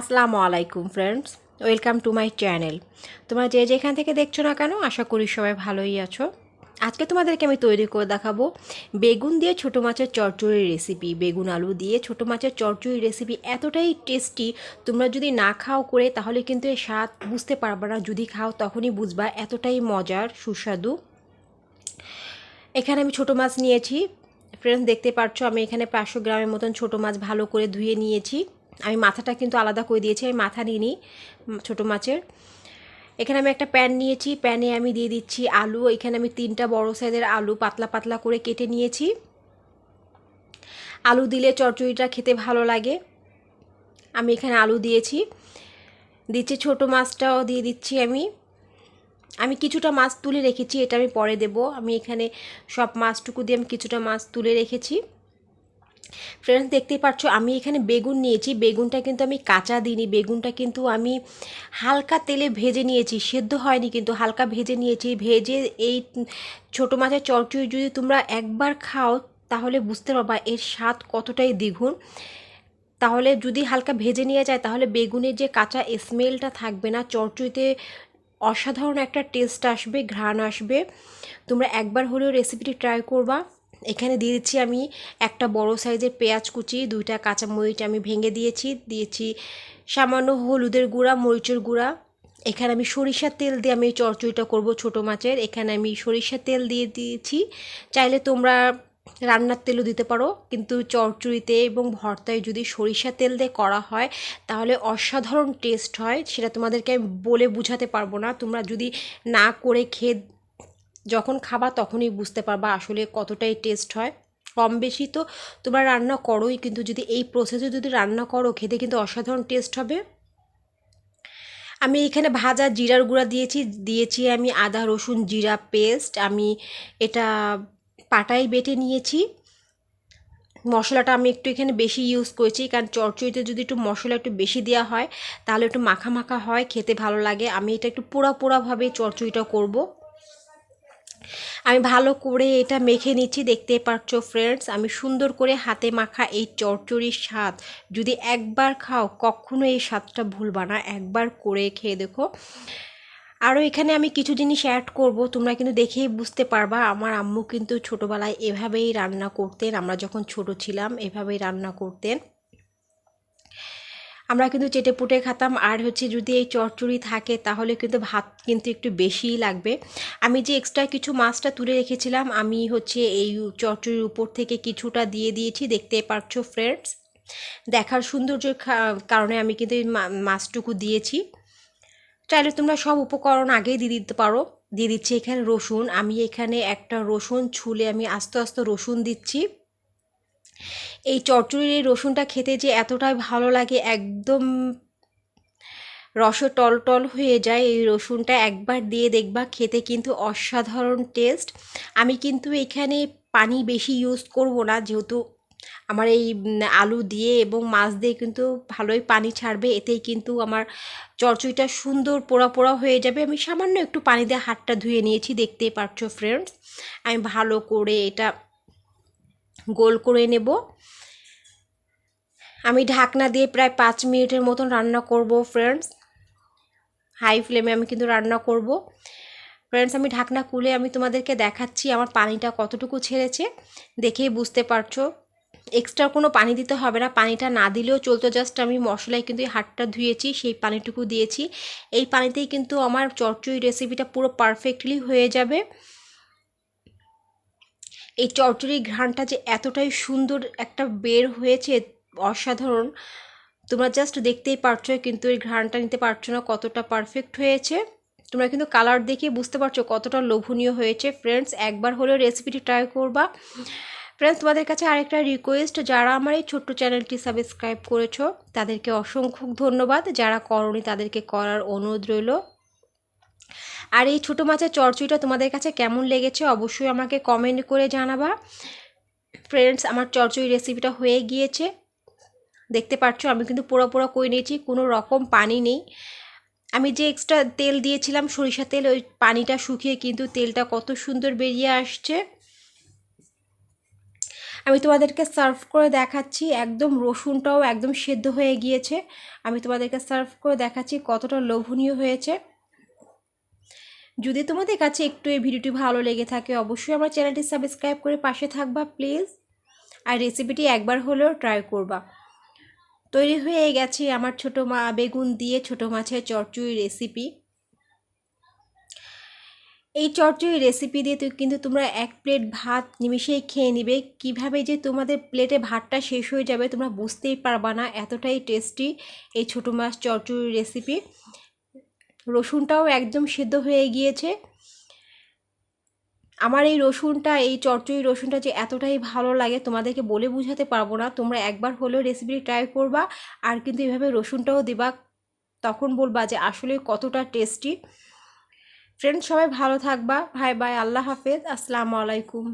আসসালামু আলাইকুম friends welcome to my channel তোমরা যে যেখান থেকে দেখছ না কেন, আশা করি সবাই ভালোই আছো। আজকে তোমাদেরকে আমি তৈরি করে দেখাবো বেগুন দিয়ে ছোটো মাছের চচ্চড়ির রেসিপি বেগুন আলু দিয়ে ছোটো মাছের চচ্চড়ির রেসিপি এতটাই টেস্টি তোমরা যদি না খাও করে, তাহলে কিন্তু এর স্বাদ বুঝতে পারবে না। যদি খাও, তখনই বুঝবা এতটাই মজার, সুস্বাদু। এখানে আমি ছোটো মাছ নিয়েছি। ফ্রেন্ডস দেখতে পাচ্ছ আমি এখানে পাঁচশো গ্রামের মতন ছোটো মাছ ভালো করে ধুয়ে নিয়েছি। আমি মাথাটা কিন্তু আলাদা করে দিয়েছি, আমি মাথা নিইনি ছোটো মাছের। এখানে আমি একটা প্যান নিয়েছি, প্যানে আমি দিয়ে দিচ্ছি আলু, এখানে আমি তিনটা বড় সাইজের আলু পাতলা পাতলা করে কেটে নিয়েছি। আলু দিলে চচ্চড়িটা খেতে ভালো লাগে। আমি এখানে আলু দিয়েছি, দিচ্ছি ছোটো মাছটাও দিয়ে দিচ্ছি আমি। আমি কিছুটা মাছ তুলে রেখেছি, এটা আমি পরে দেব। আমি এখানে সব মাছটুকু দিয়ে আমি কিছুটা মাছ তুলে রেখেছি। ফ্রেন্ডস দেখতেই পাচ্ছ আমি এখানে বেগুন নিয়েছি। বেগুনটা কিন্তু আমি কাঁচা দিইনি। বেগুনটা কিন্তু আমি হালকা তেলে ভেজে নিয়েছি। সেদ্ধ হয়নি, কিন্তু হালকা ভেজে নিয়েছি। ভেজে এই ছোটো মাছের চচ্চড়ি যদি তোমরা একবার খাও, তাহলে বুঝতে পারবা এর স্বাদ কতটাই দ্বিগুণ। তাহলে যদি হালকা ভেজে নিয়ে যায়, তাহলে বেগুনের যে কাঁচা স্মেলটা থাকবে না, চচ্চড়িতে অসাধারণ একটা টেস্ট আসবে, ঘ্রাণ আসবে। তোমরা একবার হলেও রেসিপিটি ট্রাই করবা। এখানে দিয়ে দিচ্ছি আমি একটা বড় সাইজের পেঁয়াজ কুচি, দুইটা কাঁচামরিচ আমি ভেঙে দিয়েছি দিয়েছি সামান্য হলুদের গুঁড়া, মরিচের গুঁড়া। এখানে আমি সরিষার তেল দিয়ে আমি চচ্চড়িটা করব ছোটো মাছের। এখানে আমি সরিষার তেল দিয়ে দিয়েছি। চাইলে তোমরা রান্নার তেলও দিতে পারো, কিন্তু চচ্চড়িতে এবং ভর্তায় যদি সরিষার তেল দিয়ে করা হয়, তাহলে অসাধারণ টেস্ট হয়। সেটা তোমাদেরকে আমি বলে বুঝাতে পারব না। তোমরা যদি না করে খেয়ে যখন খাবা তখনই বুঝতে পারবা আসলে কতটাই টেস্ট হয়। কম বেশি তো তোমরা রান্না করোই, কিন্তু যদি এই প্রসেসে যদি রান্না করো, খেতে কিন্তু অসাধারণ টেস্ট হবে। আমি এখানে ভাজা জিরার গুঁড়া দিয়েছি দিয়েছি আমি আদা, রসুন, জিরা পেস্ট আমি এটা পাটায় বেটে নিয়েছি। মশলাটা আমি একটু এখানে বেশি ইউজ করেছি, কারণ চরচড়িতে যদি একটু মশলা একটু বেশি দেওয়া হয়, তাহলে একটু মাখা মাখা হয়, খেতে ভালো লাগে। আমি এটা একটু পোড়া পোড়াভাবে চরচড়িটা করব। আমি ভালো করে এটা মেখে নিচ্ছি দেখতে পাচ্ছ ফ্রেন্ডস আমি সুন্দর করে হাতে মাখা এই চচ্চড়ির স্বাদ। যদি একবার খাও, কখনো এই স্বাদটা ভুলবা না, একবার করে খেয়ে দেখো। আরও এখানে আমি কিছু জিনিস অ্যাড করব, তোমরা কিন্তু দেখেই বুঝতে পারবা, আমার আম্মু কিন্তু ছোটোবেলায় এভাবেই রান্না করতেন, আমরা যখন ছোট ছিলাম এভাবেই রান্না করতেন। আমরা কিন্তু চেটে পুটে খেতাম। আর হচ্ছে যদি এই চচ্চড়ি থাকে, তাহলে কিন্তু ভাত কিন্তু একটু বেশিই লাগবে। আমি যে এক্সট্রা কিছু মাছটা তুলে রেখেছিলাম, আমি হচ্ছে এই চচ্চড়ির উপর থেকে কিছুটা দিয়ে দিয়েছি, দেখতে পাচ্ছ ফ্রেন্ডস দেখার সৌন্দর্যের কারণে আমি কিন্তু এই মাছটুকু দিয়েছি। চাইলে তোমরা সব উপকরণ আগেই দিয়ে দিতে পারো। দিয়ে দিচ্ছি এখানে রসুন। আমি এখানে একটা রসুন ছুলে আমি আস্তে আস্তে রসুন দিচ্ছি। এই চচ্চড়ির এই রসুনটা খেতে যে এতটাই ভালো লাগে, একদম রস টল টল হয়ে যায় এই রসুনটা একবার দিয়ে দেখবা, খেতে কিন্তু অসাধারণ টেস্ট আমি কিন্তু এখানে পানি বেশি ইউজ করব না, যেহেতু আমার এই আলু দিয়ে এবং মাছ দিয়ে কিন্তু ভালোই পানি ছাড়বে, এতেই কিন্তু আমার চরচড়িটা সুন্দর পোড়া পোড়া হয়ে যাবে। আমি সামান্য একটু পানি দিয়ে হাতটা ধুয়ে নিয়েছি, দেখতেই পারছ ফ্রেন্ডস আমি ভালো করে এটা গোল করে নেব। আমি ঢাকনা দিয়ে প্রায় পাঁচ মিনিটের মতন রান্না করব ফ্রেন্ডস হাই ফ্লেমে আমি কিন্তু রান্না করব। ফ্রেন্ডস আমি ঢাকনা খুলে আমি তোমাদেরকে দেখাচ্ছি আমার পানিটা কতটুকু ছেড়েছে। দেখেই বুঝতে পারছ। এক্সট্রা কোনো পানি দিতে হবে না। পানিটা না দিলেও চলতো। জাস্ট আমি মশলায় কিন্তু এই হাতটা ধুয়েছি, সেই পানিটুকু দিয়েছি। এই পানিতেই কিন্তু আমার চচ্চড়ি রেসিপিটা পুরো পারফেক্টলি হয়ে যাবে। এই চচ্চড়ির ঘ্রাণটা যে এতটাই সুন্দর একটা বের হয়েছে, অসাধারণ। তোমরা জাস্ট দেখতেই পারছ কিন্তু এই ঘ্রাণটা নিতে পারছ না, কতটা পারফেক্ট হয়েছে। তোমরা কিন্তু কালার দেখে বুঝতে পারছ কতটা লোভনীয় হয়েছে। ফ্রেন্ডস একবার হলেও রেসিপিটি ট্রাই করবা। ফ্রেন্ডস তোমাদের কাছে আরেকটা রিকোয়েস্ট যারা আমার এই ছোট্ট চ্যানেলটি সাবস্ক্রাইব করেছ, তাদেরকে অসংখ্য ধন্যবাদ। যারা করনি তাদেরকে করার অনুরোধ রইল। আর এই ছোটো মাছের চরচুইটা তোমাদের কাছে কেমন লেগেছে অবশ্যই আমাকে কমেন্ট করে জানাবা। ফ্রেন্ডস আমার চরচুই রেসিপিটা হয়ে গিয়েছে। দেখতে পাচ্ছ আমি কিন্তু পোড়া পোড়া করে নিয়েছি, কোনো রকম পানি নেই। আমি যে এক্সট্রা তেল দিয়েছিলাম সরিষা তেল, ওই পানিটা শুকিয়ে কিন্তু তেলটা কত সুন্দর বেরিয়ে আসছে। আমি তোমাদেরকে সার্ভ করে দেখাচ্ছি, একদম রসুনটাও একদম সেদ্ধ হয়ে গিয়েছে। আমি তোমাদেরকে সার্ভ করে দেখাচ্ছি কতটা লোভনীয় হয়েছে। যদি তোমাদের কাছে একটু এই ভিডিওটি ভালো লেগে থাকে, অবশ্যই আমার চ্যানেলটি সাবস্ক্রাইব করে পাশে থাকবা, প্লিজ। আর রেসিপিটি একবার হলেও ট্রাই করবা। তৈরি হয়ে গেছে আমার ছোটো মা বেগুন দিয়ে ছোটো মাছের চচ্চড়ি রেসিপি এই চচ্চড়ি রেসিপি দিয়ে তো কিন্তু তোমরা এক প্লেট ভাত নিমিশেই খেয়ে নিবে। কীভাবে যে তোমাদের প্লেটে ভাতটা শেষ হয়ে যাবে তোমরা বুঝতেই পারবা না, এতটাই টেস্টি এই ছোটো মাছ চচ্চড়ি রেসিপি রসুনটাও একদম সেদ্ধ হয়ে গিয়েছে। আমার এই রসুনটা, এই চচ্চড়ি রসুনটা যে এতটাই ভালো লাগে, তোমাদেরকে বলে বোঝাতে পারব না। তোমরা একবার হলেও রেসিপিটি ট্রাই করবা আর কিন্তু এভাবে রসুনটাও দিবা, তখন বলবা যে আসলে কতটা টেস্টি ফ্রেন্ডস সবাই ভালো থাকবা। ভাই বাই আল্লাহ হাফেজ। আসসালামু আলাইকুম।